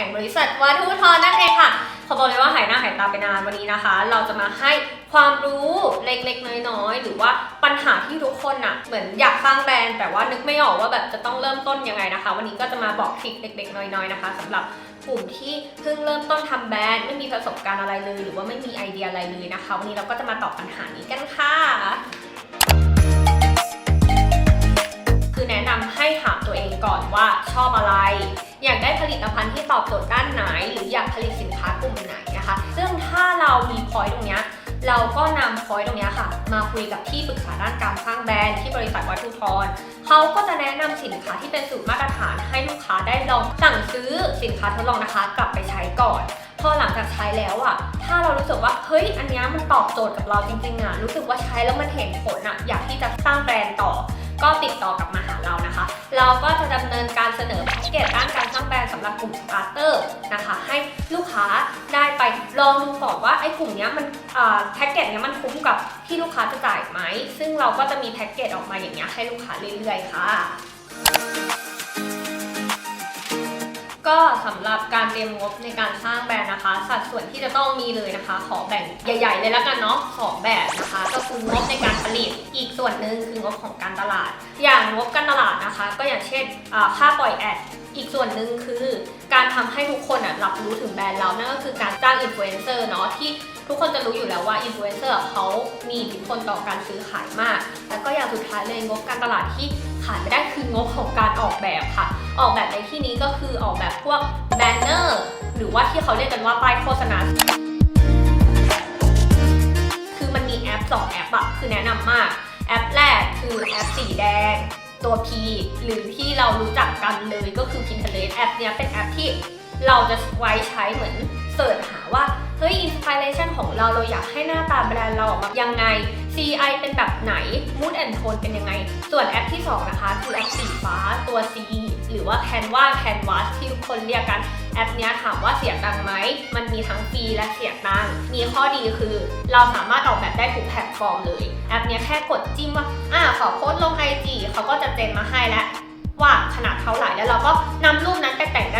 ห่งบริษัทวาทุทรนั่นเองค่ะขอบอกเลยว่าหายหน้าหายตาไปนานวันนี้นะคะ เราจะมาให้ความรู้เล็กๆ น้อยๆ หรือว่าปัญหาที่ทุกคนอะเหมือนอยากสร้างแบรนด์แต่ว่านึกไม่ออกว่าแบบจะต้องเริ่มต้นยังไงนะคะ วันนี้ก็จะมาบอกทริคเล็กๆ น้อยๆ นะคะสำหรับกลุ่มที่เพิ่งเริ่มต้นทำแบรนด์ไม่มีประสบการณ์อะไรเลย หรือว่าไม่มีไอเดียอะไรเลยนะคะวันนี้เราก็จะมาตอบปัญหานี้กันค่ะคือแนะนำให้ถามตัวเองก่อนว่าชอบอะไร อยากได้ผลิตภัณฑ์ที่ตอบโจทย์ด้านไหน หรืออยากผลิตสินค้ากลุ่มไหนนะคะ ซึ่งถ้าเรามีพอยต์ตรงนี้เราก็นำพอยต์ตรงนี้ค่ะ มาคุยกับที่ปรึกษาด้านการสร้างแบรนด์ที่บริษัทวัตถุทรเขาก็จะแนะนำสินค้าที่เป็นสูตรมาตรฐานให้ลูกค้าได้ลองสั่งซื้อสินค้าทดลองนะคะ กลับไปใช้ก่อนพอหลังจากใช้แล้วอะถ้าเรารู้สึกว่า เฮ้ย อันนี้มันตอบโจทย์กับเราจริงๆอะรู้สึกว่าใช้แล้วมันเห็นผลอะอยากที่จะสร้างแบรนด์ต่อ ก็ติดต่อ เราก็จะดำเนินการเสนอแพ็กเกจด้านการสร้างแบรนด์สำหรับกลุ่มสตาร์เตอร์นะคะ ให้ลูกค้าได้ไปลองดูก่อนว่าไอ้กลุ่มนี้มันแพ็กเกจเนี้ยมันคุ้มกับที่ลูกค้าจะจ่ายไหม ซึ่งเราก็จะมีแพ็กเกจออกมาอย่างเงี้ยให้ลูกค้าเรื่อยๆค่ะ ก็สำหรับการเตรียมงบในการสร้างแบรนด์นะคะ สัดส่วนที่จะต้องมีเลยนะคะ ขอแบ่งใหญ่ ๆ เลยแล้วกันเนาะสองแบบนะคะ ก็คืองบในการผลิตอีกส่วนหนึ่งคืองบของการตลาด อย่างงบการตลาดนะคะ ก็อย่างเช่นค่าปล่อยแอดอีกส่วนหนึ่งคือการทำให้ทุกคนรับรู้ถึงแบรนด์เรานั่นก็คือการจ้างอินฟลูเอนเซอร์เนาะที่ทุกคนจะรู้อยู่แล้วว่าอินฟลูเอนเซอร์เขามีอิทธิพลต่อการซื้อขายมาก แล้วก็อย่างสุดท้ายเลยงบการตลาดที่ ขาดไม่ได้คืองบของการออกแบบค่ะ ออกแบบในที่นี้ก็คือออกแบบพวกแบนเนอร์หรือว่าที่เขาเรียกกันว่าป้ายโฆษณาคือมันมีแอป 2 แอปอะคือแนะนำมาก แอปแรกคือแอปสีแดงตัว P หรือที่เรารู้จักกันเลยก็คือ Pinterest แอปเนี้ยเป็นแอปที่เราจะไว้ใช้เหมือนเสิร์ชหาว่า เฮ้ยอินสปิเรชันของเราเราอยากให้หน้าตาแบรนด์เราออกมายังไง CI เป็นแบบไหน Mood and Tone เป็นยังไง ส่วนแอปที่ 2 นะคะ คือแอปสีฟ้าตัว C หรือว่า Canva Canvas ที่ทุกคนเรียกกันแอปนี้ถามว่าเสียงดังไหม มันมีทั้งฟรีและเสียงดังมีข้อดีคือเราสามารถออกแบบได้ทุกแพลตฟอร์มเลย แอปนี้แค่กดจิ้มว่า อ่า ขอโพสต์ลง IG เขาก็จะเจนมาให้แล้วว่าขนาดเท่าไหร่แล้วเราก็นำรูปนั้นไปแต่งได้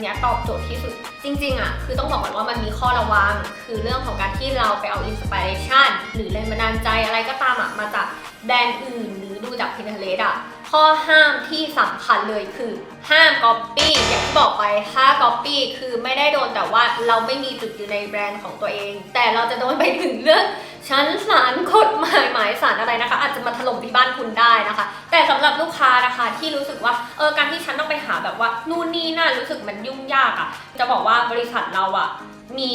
เนี้ยตอบโจทย์ที่สุด จริงๆอะคือต้องบอกก่อนว่ามันมีข้อระวัง คือเรื่องของการที่เราไปเอาอินสปิเรชันหรือแรงบันดาลใจอะไรก็ตามอะมาจากแบรนด์อื่นหรือดูจาก Pinterest อะ ข้อห้ามที่สำคัญเลยคือห้าม Copy อย่างที่บอกไปถ้า Copy คือไม่ได้โดนแต่ว่าเราไม่มีจุดอยืนในแบรนด์ของตัวเอง แต่เราจะโดนไปถึงเรื่องชั้นศาลกฎหมายหมายสารอะไรนะคะ อาจจะมาถล่มที่บ้านคุณได้นะคะ แต่สำหรับลูกค้านะคะที่รู้สึกว่าเออการที่ฉันต้องไปหาแบบว่านู่นนี่น่ารู้สึกมันยุ่งยากอะ่ะ จะบอกว่าบริษัทเราอะ่ะมี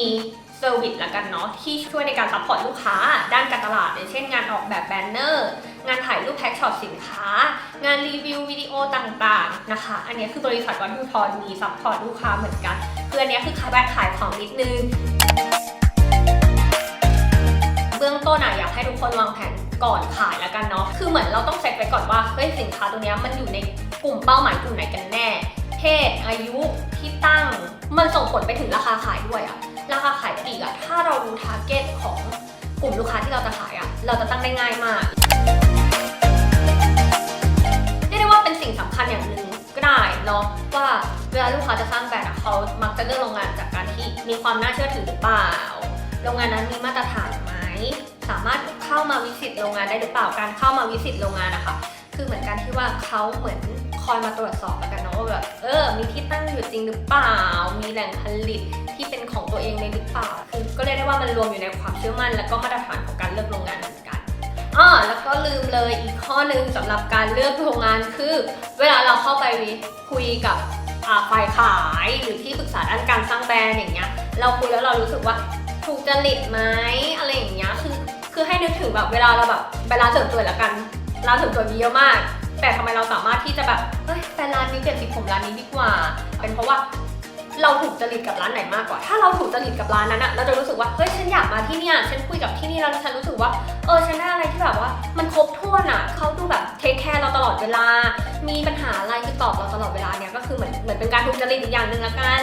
อร์วิสละกันเนาะที่ช่วยในการซัพพอร์ตลูกค้า ด้านการตลาดอย่างเช่นงานออกแบบแบนเนอร์ งานถ่ายรูปแพ็กช็อตสินค้า งานรีวิววิดีโอต่างๆนะคะ อันนี้คือบริษัทวัตถุทรมีซัพพอร์ตลูกค้าเหมือนกันคืออันนี้คือขายแบบขายของนิดนึงเบื้องต้นอะอยากให้ทุกคนวางแผนก่อนขายแล้วกันเนาะ คือเหมือนเราต้องเซตไว้ก่อนว่าเฮ้ยสินค้าตัวนี้มันอยู่ในกลุ่มเป้าหมายกลุ่มไหนกันแน่ เพศ อายุ ที่ตั้ง มันส่งผลไปถึงราคาขายด้วยอะ ราคาขายปลีกอะถ้าเรารู้ทาร์เก็ตของกลุ่มลูกค้าที่เราจะขายอะเราจะตั้งได้ง่ายมากเรียกได้ว่าเป็นสิ่งสำคัญอย่างหนึ่งก็ได้เนาะว่าเวลาลูกค้าจะสร้างแบรนด์อะเขามักจะเลือกโรงงานจากการที่มีความน่าเชื่อถือหรือเปล่า โรงงานนั้นมีมาตรฐานไหมสามารถเข้ามาวิสิตโรงงานได้หรือเปล่าการเข้ามาวิสิตโรงงานนะคะคือเหมือนกันที่ว่าเขาเหมือนคอยมาตรวจสอบแล้วกันเนาะว่าแบบเออ มีที่ตั้งอยู่จริงหรือเปล่า มีแหล่งผลิต ที่เป็นของตัวเองเลยหรือเปล่าคือก็เรียกได้ว่ามันรวมอยู่ในความเชื่อมั่น และก็มาตรฐานของการเลือกโรงงานเหมือนกันอ่าแล้วก็ลืมเลยอีกข้อหนึ่งสำหรับการเลือกโรงงานคือ เวลาเราเข้าไปคุยกับฝ่ายขายหรือที่ปรึกษาด้านการสร้างแบรนด์อย่างเงี้ย เราคุยแล้วเรารู้สึกว่าถูกจริตไหมอะไรอย่างเงี้ยคือคือให้นึกถึงแบบเวลาเราแบบไปร้านเสริมสวยละกันร้านเสริมสวยมีเยอะมาก แต่ทำไมเราสามารถที่จะแบบเฮ้ยไปร้านนี้เปลี่ยนสีผมร้านนี้ดีกว่า เป็นเพราะว่า เราถูกจริตกับร้านไหนมากกว่า ถ้าเราถูกจริตกับร้านนั้นอะเราจะรู้สึกว่า เฮ้ย ฉันอยากมาที่เนี่ย ฉันคุยกับที่นี่แล้วฉันรู้สึกว่า เออ ฉันได้อะไรที่แบบว่า มันครบถ้วนอะเขาดูแบบเทคแคร์เราตลอดเวลา มีปัญหาอะไรคือตอบเราตลอดเวลาเนี่ย ก็คือเหมือน เหมือนเป็นการถูกจริตอีกอย่างหนึ่งละกัน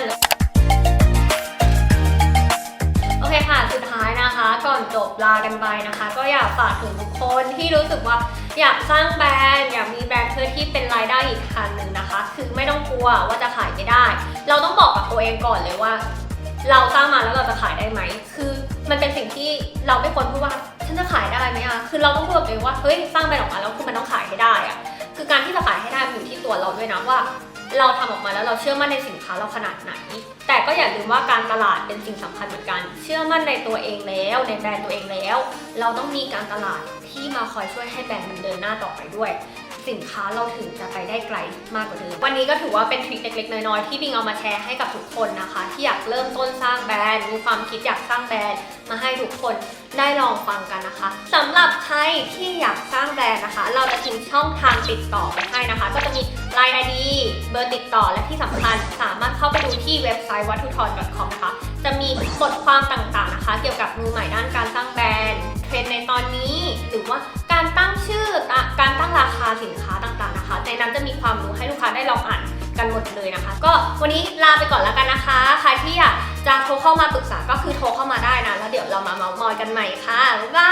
โอเคค่ะ สุดท้ายนะคะ ก่อนจบลากันไปนะคะ ก็อยากฝากถึงทุกคนที่รู้สึกว่า อยากสร้างแบรนด์อยากมีแบรนด์เพื่อที่เป็นรายได้อีกทางหนึ่งนะคะ คือไม่ต้องกลัวว่าจะขายไม่ได้ เราต้องบอกกับตัวเองก่อนเลยว่า เราสร้างมาแล้วเราจะขายได้ไหม คือมันเป็นสิ่งที่เราไม่ควรพูดว่าฉันจะขายได้ไหมอะคือเราต้องพูดกับตัวเองว่าเฮ้ยสร้างแบรนด์ออกมาแล้วคือมันต้องขายให้ได้อะคือการที่จะขายให้ได้มันอยู่ที่ตัวเราด้วยนะว่า เราทำออกมาแล้วเราเชื่อมั่นในสินค้าเราขนาดไหน แต่ก็อย่าลืมว่าการตลาดเป็นสิ่งสำคัญเหมือนกัน เชื่อมั่นในตัวเองแล้ว ในแบรนด์ตัวเองแล้ว เราต้องมีการตลาดที่มาคอยช่วยให้แบรนด์มันเดินหน้าต่อไปด้วย สินค้าเราถึงจะไปได้ไกลมากกว่าเดิม วันนี้ก็ถือว่าเป็นทริคเล็กๆ น้อยๆ ที่บิงเอามาแชร์ให้กับทุกคนนะคะ ที่อยากเริ่มต้นสร้างแบรนด์มีความคิดอยากสร้างแบรนด์มาให้ทุกคนได้ลองฟังกันนะคะสำหรับใครที่อยากสร้างแบรนด์นะคะ เราจะทิ้งช่องทางติดต่อไปให้นะคะ ก็จะมี Line ID เบอร์ติดต่อและที่สำคัญ สามารถเข้าไปดูที่เว็บไซต์วัตถุทร .com นะคะ จะมีบทความต่างๆนะคะ เกี่ยวกับ สินค้าต่างๆนะคะ ในนั้นจะมีความรู้ให้ลูกค้าได้ลองอ่านกันหมดเลยนะคะ ก็วันนี้ลาไปก่อนแล้วกันนะคะใครที่อยากจะโทรเข้ามาปรึกษาก็คือโทรเข้ามาได้นะ แล้วเดี๋ยวเรามาเมาท์มอยกันใหม่ค่ะบ๊ายบาย